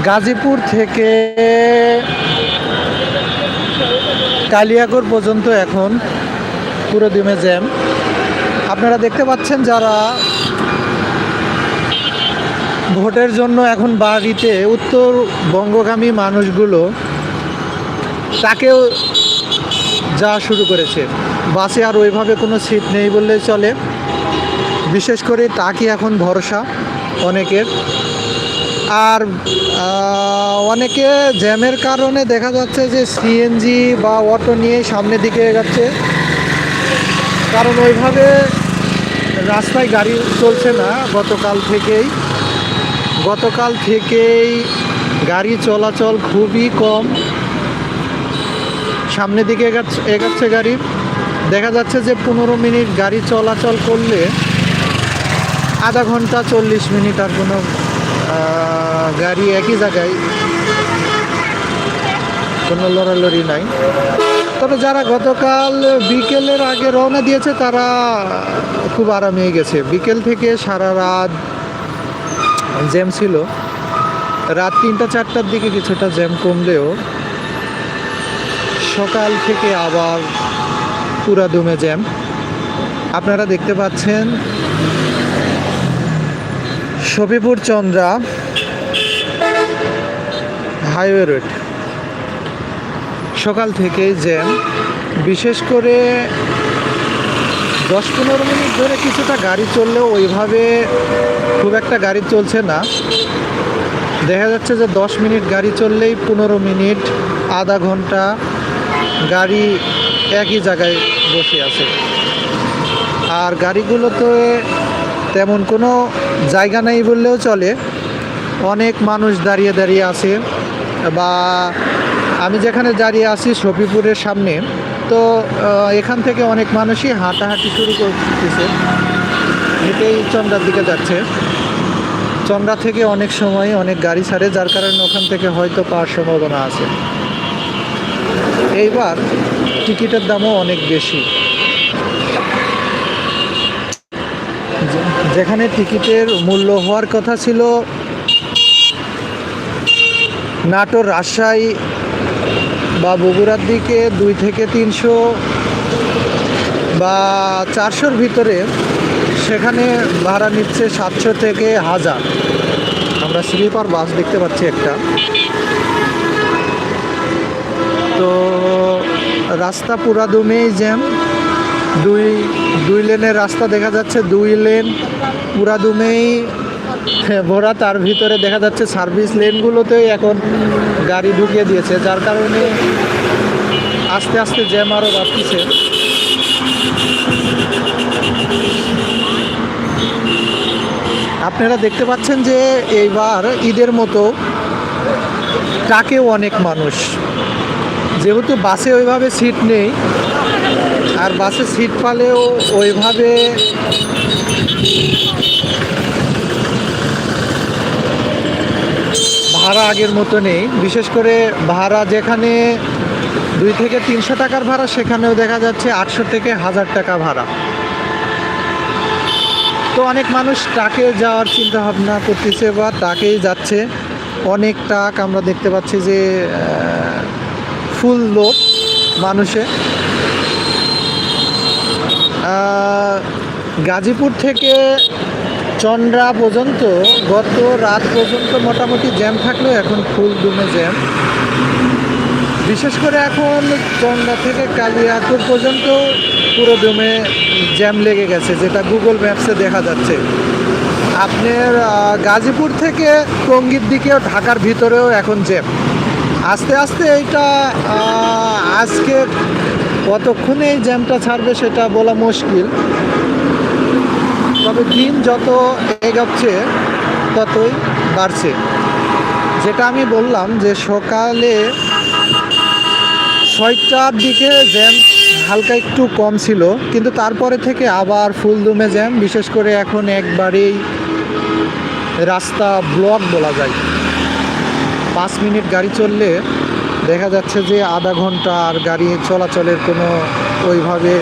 গাজীপুর থেকে কালিয়াগড় পর্যন্ত এখন পুরো দিমে জ্যাম। আপনারা দেখতে পাচ্ছেন যারা ভোটের জন্য এখন বাড়িতে উত্তরবঙ্গগামী মানুষগুলো তাকেও যাওয়া শুরু করেছে। বাসে আর ওইভাবে কোনো সিট নেই বললেই চলে। বিশেষ করে তাকে এখন ভরসা অনেকের। আর অনেকে জ্যামের কারণে দেখা যাচ্ছে যে সিএনজি বা অটো নিয়ে সামনের দিকে এগাচ্ছে। কারণ ওইভাবে রাস্তায় গাড়ি চলছে না গতকাল থেকেই। গতকাল থেকেই গাড়ি চলাচল খুবই কম। সামনের দিকে এগাচ্ছে এগাচ্ছে গাড়ি। দেখা যাচ্ছে যে পনেরো মিনিট গাড়ি চলাচল করলে আধা ঘণ্টা চল্লিশ মিনিট আর কোনো গাড়ি একই জায়গায়, কোনো লড়ালড়ি নাই। তবে যারা গতকাল বিকেলের আগে রওনা দিয়েছে, তারা খুব আরামে গেছে। বিকেল থেকে সারা রাত জ্যাম ছিল। রাত তিনটা, চারটার দিকে কিছুটা জ্যাম কমলেও সকাল থেকে আবার পুরা দমে জ্যাম। আপনারা দেখতে পাচ্ছেন শফিপুর চন্দ্রা। Highway road. সকাল থেকেই জ্যাম। বিশেষ করে দশ পনেরো মিনিট ধরে কিছুটা গাড়ি চললেও ওইভাবে খুব একটা গাড়ি চলছে না। দেখা যাচ্ছে যে দশ মিনিট গাড়ি চললেই পনেরো মিনিট, আধা ঘণ্টা গাড়ি একই জায়গায় বসে আছে। আর গাড়িগুলোতে তেমন কোনো জায়গা নেই বললেও চলে। অনেক মানুষ দাঁড়িয়ে দাঁড়িয়ে আছে। বা আমি যেখানে দাঁড়িয়ে আছি শফিপুরের সামনে, তো এখান থেকে অনেক মানুষই হাঁটাহাঁটি শুরু করতেছে। হেঁটেই চন্দ্রার দিকে যাচ্ছে। চন্দ্রা থেকে অনেক সময় অনেক গাড়ি ছাড়ে, যার কারণে ওখান থেকে হয়তো পাওয়ার সম্ভাবনা আছে। এইবার টিকিটের দামও অনেক বেশি। যেখানে টিকিটের মূল্য হওয়ার কথা ছিল নাটোর রাজশাহী বা বগুড়ার দিকে দুই থেকে তিনশো বা চারশোর ভিতরে সেখানে ভাড়া নিচ্ছে সাতশো থেকে হাজার। আমরা স্লিপার বাস দেখতে পাচ্ছি একটা। তো রাস্তা পুরা দমেই জ্যাম। দুই দুই লেনের রাস্তা দেখা যাচ্ছে, দুই লেন পুরা দুমেই ভরা তার ভিতরে দেখা যাচ্ছে সার্ভিস লেনগুলোতেই এখন গাড়ি ঢুকিয়ে দিয়েছে, যার কারণে আস্তে আস্তে জ্যাম আরও বাড়তেছে। আপনারা দেখতে পাচ্ছেন যে এইবার ঈদের মতো ট্রাকেও অনেক মানুষ। যেহেতু বাসে ওইভাবে সিট নেই, আর বাসে সিট পালেও ওইভাবে ভাড়া আগের মতো নেই। বিশেষ করে ভাড়া যেখানে দুই থেকে তিনশো টাকার ভাড়া, সেখানেও দেখা যাচ্ছে আটশো থেকে হাজার টাকা ভাড়া। তো অনেক মানুষ ট্রাকে যাওয়ার চিন্তা ভাবনা করতেছে বা ট্রাকেই যাচ্ছে। অনেক ট্রাক আমরা দেখতে পাচ্ছি যে ফুল লোক মানুষে। গাজীপুর থেকে চন্দ্রা পর্যন্ত, গত রাত পর্যন্ত মোটামুটি জ্যাম থাকলেও এখন ফুল দুমে জ্যাম বিশেষ করে এখন চন্দ্রা থেকে কালিয়াকুর পর্যন্ত পুরো দমে জ্যাম লেগে গেছে, যেটা গুগল ম্যাপসে দেখা যাচ্ছে। আপনার গাজীপুর থেকে টঙ্গীর দিকেও, ঢাকার ভিতরেও এখন জ্যাম আস্তে আস্তে এইটা আজকে কতক্ষণে এই জ্যামটা ছাড়বে সেটা বলা মুশকিল। তবে দিন যত এগাচ্ছে ততই বাড়ছে। যেটা আমি বললাম যে সকালে ছয়টার দিকে জ্যাম হালকা একটু কম ছিল, কিন্তু তারপরে থেকে আবার ফুল দমে জ্যাম, বিশেষ করে এখন একবারেই রাস্তা ব্লক বলা যায়। পাঁচ মিনিট গাড়ি চললে দেখা যাচ্ছে যে আধা ঘণ্টা আর গাড়ি চলাচলের কোনো ওইভাবে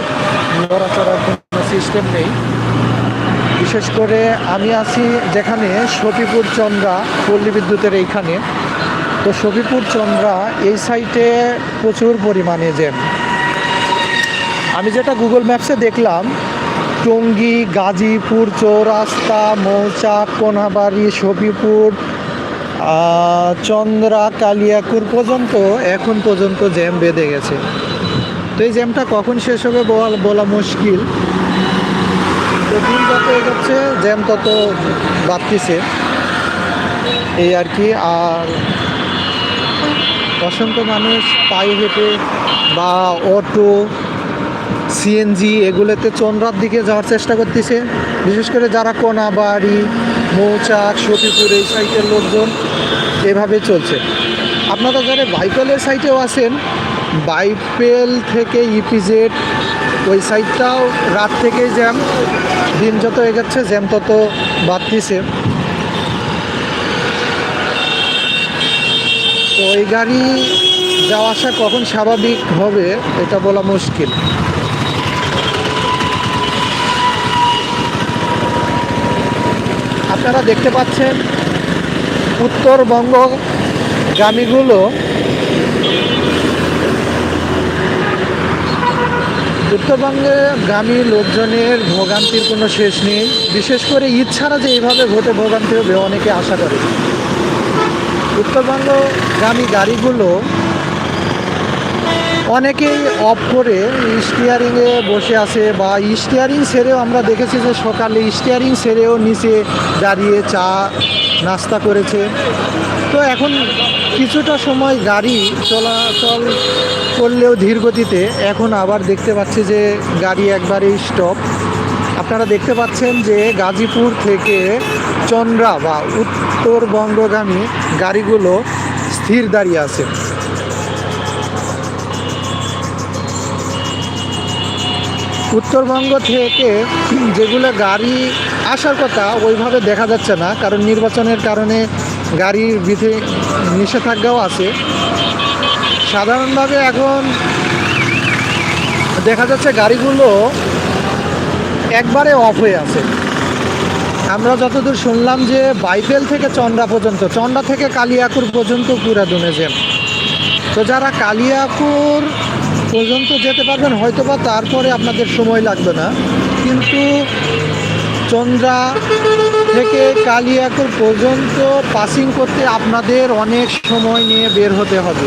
নড়াচড়ার কোনো সিস্টেম নেই। বিশেষ করে আমি আছি যেখানে সফিপুর চন্দ্রা পল্লী বিদ্যুতের এইখানে। তো সফিপুর চন্দ্রা এই সাইটে প্রচুর পরিমাণে জ্যাম আমি যেটা গুগল ম্যাপসে দেখলাম, টঙ্গী, গাজীপুর, চৌরাস্তা মৌচাক কোনাবাড়ি সফিপুর চন্দ্রা, কালিয়াকুর পর্যন্ত এখন পর্যন্ত জ্যাম বেঁধে গেছে। তো এই জ্যামটা কখন শেষ হবে বলা মুশকিল। তো দিন যত এগোচ্ছে জ্যাম তত বাড়তিছে এই আর কি, আর অসংখ্য মানুষ পায়ে হেঁটে বা অটো সিএনজি এগুলোতে চন্দ্রার দিকে যাওয়ার চেষ্টা করতেছে। বিশেষ করে যারা কোনাবাড়ি, মৌচাক, সতীপুর এই সাইটের লোকজন, এভাবে চলছে। আপনারা যারা বাইপেলের সাইটেও আছেন, বাইপেল থেকে ইপিজেড ওই সাইডটাও রাত থেকেই জ্যাম। দিন যত এগোচ্ছে, জ্যাম তত বাড়তিছে। তো এই গাড়ি যাওয়া আসা কখন স্বাভাবিক হবে, এটা বলা মুশকিল। আপনারা দেখতে পাচ্ছেন, উত্তরবঙ্গ গামীগুলো উত্তরবঙ্গে গ্রামীণ লোকজনের ভোগান্তির কোনো শেষ নেই। বিশেষ করে ঈদ ছাড়া যে এইভাবে ভোটে ভোগান্তি হবে অনেকে আশা করে। উত্তরবঙ্গ গ্রামী গাড়িগুলো অনেকেই অফ করে স্টিয়ারিংয়ে বসে আছে বা স্টিয়ারিং সেরেও আমরা দেখেছি যে সকালে স্টিয়ারিং সেরেও নিচে দাঁড়িয়ে চা নাস্তা করেছে। তো এখন কিছুটা সময় গাড়ি চলাচল করলেও ধীর গতিতে এখন আবার দেখতে পাচ্ছি যে গাড়ি একবারেই স্টপ আপনারা দেখতে পাচ্ছেন যে গাজীপুর থেকে চন্দ্রা বা উত্তরবঙ্গগামী গাড়িগুলো স্থির দাঁড়িয়ে আছে। উত্তরবঙ্গ থেকে যেগুলো গাড়ি আসার কথা ওইভাবে দেখা যাচ্ছে না, কারণ নির্বাচনের কারণে গাড়ির বিধি নিষেধাজ্ঞাও আছে। সাধারণভাবে এখন দেখা যাচ্ছে গাড়িগুলো একবারে অফ হয়ে আছে। আমরা যতদূর শুনলাম যে বাইপেল থেকে চন্দ্রা পর্যন্ত চন্দ্রা থেকে কালিয়াকুর পর্যন্ত পুরা জ্যাম তো যারা কালিয়াকুর পর্যন্ত যেতে পারবেন হয়তো বা তারপরে আপনাদের সময় লাগবে না। কিন্তু চন্দ্রা থেকে কালিয়াকুর পর্যন্ত পাসিং করতে আপনাদের অনেক সময় নিয়ে বের হতে হবে।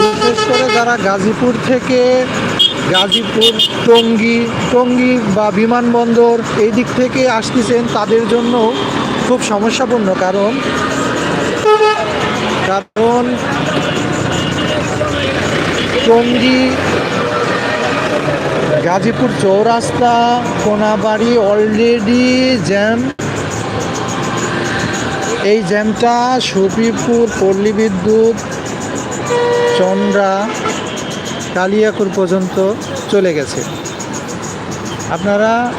বিশেষ করে যারা গাজীপুর থেকে গাজীপুর, টঙ্গী টঙ্গী বা বিমানবন্দর এই দিক থেকে আসতেছেন, তাদের জন্য খুব সমস্যাপূর্ণ। কারণ কারণ টঙ্গী, গাজীপুর চৌরাস্তা, কোনাবাড়ি অলরেডি জ্যাম এই জ্যামটা সফিপুর পল্লী বিদ্যুৎ, চন্দ্রা, কালিয়াকুর পর্যন্ত চলে গেছে। আপনারা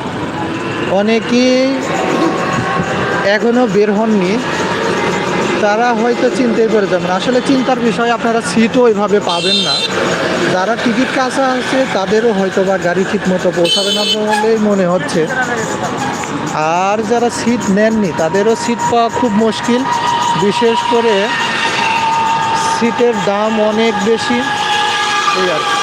অনেকেই এখনও বের হননি, তারা হয়তো চিন্তাই করে যাবেন। আসলে চিন্তার বিষয়, আপনারা সিটও এভাবে পাবেন না। যারা টিকিট কাছা আছে, তাদেরও হয়তো বা গাড়ি ঠিক মতো পৌঁছাবে না বলেই মনে হচ্ছে। আর যারা সিট নেননি, তাদেরও সিট পাওয়া খুব মুশকিল বিশেষ করে সিটের দাম অনেক বেশি এই আর।